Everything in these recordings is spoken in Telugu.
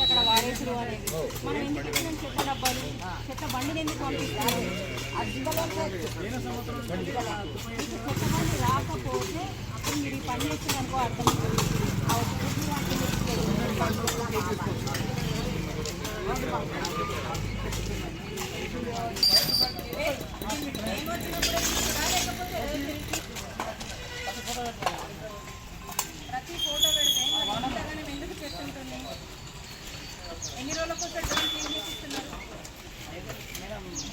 అక్కడ వాడేసారు అనేది మనం ఎందుకు ఇచ్చినాం చెత్త డబ్బాలు చెత్త బండిని ఎందుకు పంపిస్తారు చెత్త బండి రాకపోతే అప్పుడు మీరు ఈ పని చేస్తున్నారు అర్థం ఒక గుడ్డు వాటిని ప్రతి ఫోటో పెడితే మరి ఇంతగానం ఎందుకు చేస్తుంటుంది ఎన్ని రోజులకు ఒకసారి డ్రోన్ క్లీన్ చేసి ఇస్తున్నారు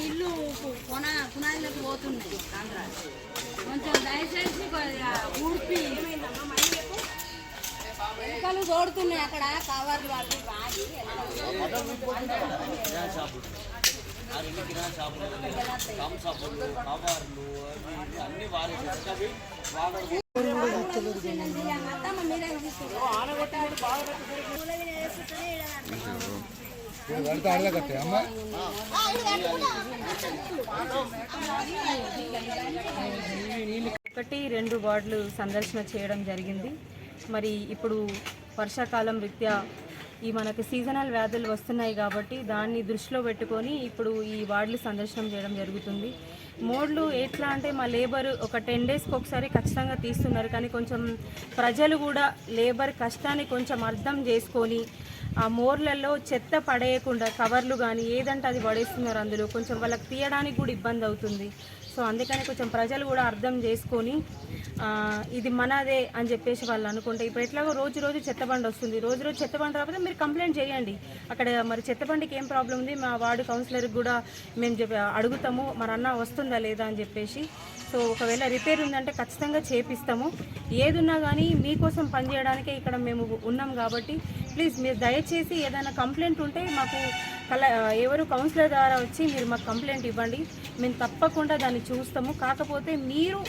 ఇల్లు కొన పునాదిలోకి పోతున్నాయి కొంచెం దయచేసి ఊడ్పి తోడుతున్నాయి అక్కడ కవర్లు వాళ్ళు బాగి అత్తమ్మ అమ్మ ఒకటి రెండు వార్డులు సందర్శన చేయడం జరిగింది. మరి ఇప్పుడు వర్షాకాలం రీత్యా ఈ మనకి సీజనల్ వ్యాధులు వస్తున్నాయి కాబట్టి దాన్ని దృష్టిలో పెట్టుకొని ఇప్పుడు ఈ వార్డులు సందర్శనం చేయడం జరుగుతుంది. మోడ్లు ఎట్లా అంటే మా లేబర్ ఒక టెన్ డేస్కి ఒకసారి ఖచ్చితంగా తీస్తున్నారు. కానీ కొంచెం ప్రజలు కూడా లేబర్ కష్టాన్ని కొంచెం అర్థం చేసుకొని ఆ మోర్లలో చెత్త పడేయకుండా కవర్లు కానీ ఏదంటే అది పడేస్తున్నారు అందులో. కొంచెం వాళ్ళకి తీయడానికి కూడా ఇబ్బంది అవుతుంది. సో అందుకని కొంచెం ప్రజలు కూడా అర్థం చేసుకొని ఇది మనదే అని చెప్పేసి వాళ్ళు అనుకుంటే ఇప్పుడు ఎట్లాగో రోజు రోజు చెత్తబండి వస్తుంది. రోజు రోజు చెత్తబండి రాకపోతే మీరు కంప్లైంట్ చేయండి. అక్కడ మరి చెత్తబండికి ఏం ప్రాబ్లం ఉంది? మా వార్డు కౌన్సిలర్కి కూడా మేము అడుగుతాము మరి అన్న వస్తుందా లేదా? అని చెప్పేసి. సో ఒకవేళ రిపేర్ ఉందంటే ఖచ్చితంగా చేపిస్తాము. ఏదున్నా కానీ మీకోసం పనిచేయడానికే ఇక్కడ మేము ఉన్నాం కాబట్టి ప్లీజ్ మీరు దయచేసి ఏదైనా కంప్లైంట్ ఉంటే మాకు కల ఎవరు కౌన్సిలర్ ద్వారా వచ్చి మీరు మాకు కంప్లైంట్ ఇవ్వండి. మేము తప్పకుండా దాన్ని చూస్తాము. కాకపోతే మీరు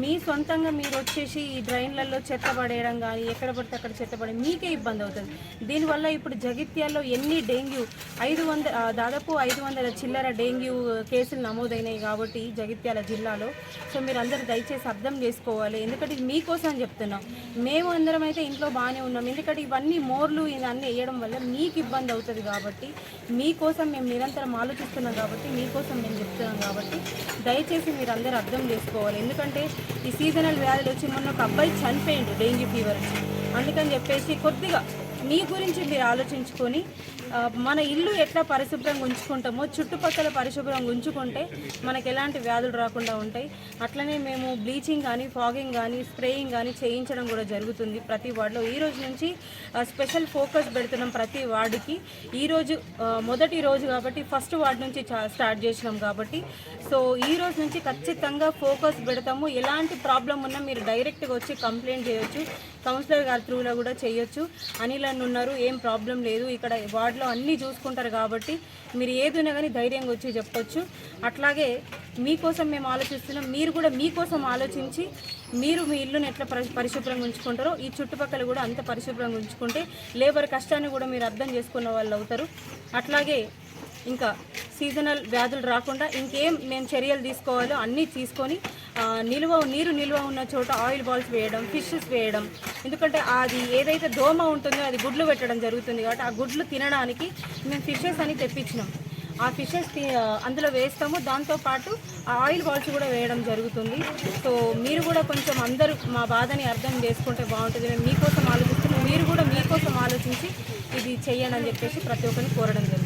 మీ సొంతంగా మీరు వచ్చేసి ఈ డ్రైన్లలో చెత్త పడేయడం కానీ ఎక్కడ పడితే అక్కడ చెత్త పడే మీకే ఇబ్బంది అవుతుంది. దీనివల్ల ఇప్పుడు జగిత్యాల్లో ఎన్ని డెంగ్యూ ఐదు వంద దాదాపు ఐదు వందల చిల్లర డెంగ్యూ కేసులు నమోదైనాయి కాబట్టి జగిత్యాల జిల్లాలో. సో మీరు అందరూ దయచేసి అర్థం చేసుకోవాలి. ఎందుకంటే ఇది మీకోసం చెప్తున్నాం. మేము అందరం అయితే ఇంట్లో బాగానే ఉన్నాం. ఎందుకంటే ఇవన్నీ మోర్లు ఇవన్నీ వేయడం వల్ల మీకు ఇబ్బంది అవుతుంది కాబట్టి మీకోసం మేము నిరంతరం ఆలోచిస్తున్నాం కాబట్టి మీకోసం మేము చెప్తున్నాం కాబట్టి దయచేసి మీరు అందరూ అర్థం చేసుకోవాలి. ఎందుకంటే ఈ సీజనల్ వ్యాధులు వచ్చి మొన్న ఒక అబ్బాయి చనిపోయిండు డెంగ్యూ ఫీవర్ వచ్చి. అందుకని చెప్పేసి కొద్దిగా మీ గురించి మీరు ఆలోచించుకొని మన ఇల్లు ఎట్లా పరిశుభ్రంగా ఉంచుకుంటామో చుట్టుపక్కల పరిశుభ్రంగా ఉంచుకుంటే మనకు ఎలాంటి వ్యాధులు రాకుండా ఉంటాయి. అట్లనే మేము బ్లీచింగ్ కానీ ఫాగింగ్ కానీ స్ప్రేయింగ్ కానీ చేయించడం కూడా జరుగుతుంది ప్రతి వార్డులో. ఈ రోజు నుంచి స్పెషల్ ఫోకస్ పెడుతున్నాం ప్రతి వార్డుకి. ఈరోజు మొదటి రోజు కాబట్టి ఫస్ట్ వార్డు నుంచి చా- స్టార్ట్ చేసినాం కాబట్టి. సో ఈ రోజు నుంచి ఖచ్చితంగా ఫోకస్ పెడతాము. ఎలాంటి ప్రాబ్లం ఉన్నా మీరు డైరెక్ట్గా వచ్చి కంప్లైంట్ చేయొచ్చు. కౌన్సిలర్ గారి త్రూలో కూడా చేయొచ్చు. అనిల్ అని ఉన్నారు ఏం ప్రాబ్లం లేదు. ఇక్కడ వార్డులో అన్నీ చూసుకుంటారు కాబట్టి మీరు ఏది ఉన్నా కానీ ధైర్యంగా వచ్చి చెప్పొచ్చు. అట్లాగే మీకోసం మేము ఆలోచిస్తున్నాం. మీరు కూడా మీకోసం ఆలోచించి మీరు మీ ఇల్లుని ఎట్లా పరి- పరిశుభ్రంగా ఉంచుకుంటారో ఈ చుట్టుపక్కల కూడా అంత పరిశుభ్రంగా ఉంచుకుంటే లేబర్ కష్టాన్ని కూడా మీరు అర్థం చేసుకున్న వాళ్ళు అవుతారు. అట్లాగే ఇంకా సీజనల్ వ్యాధులు రాకుండా ఇంకేం మేము చర్యలు తీసుకోవాలో అన్నీ తీసుకొని నిల్వ నీరు నిల్వ ఉన్న చోట ఆయిల్ బాల్స్ వేయడం ఫిషెస్ వేయడం. ఎందుకంటే అది ఏదైతే దోమ ఉంటుందో అది గుడ్లు పెట్టడం జరుగుతుంది కాబట్టి ఆ గుడ్లు తినడానికి మేము ఫిషెస్ అని తెప్పించినాం. ఆ ఫిషెస్ అందులో వేస్తాము. దాంతోపాటు ఆ ఆయిల్ బాల్స్ కూడా వేయడం జరుగుతుంది. సో మీరు కూడా కొంచెం అందరూ మా బాధని అర్థం చేసుకుంటే బాగుంటుంది. మేము మీకోసం ఆలోచిస్తున్నాం. మీరు కూడా మీకోసం ఆలోచించి ఇది చెయ్యండి అని చెప్పేసి ప్రతి ఒక్కరిని కోరడం జరుగుతుంది.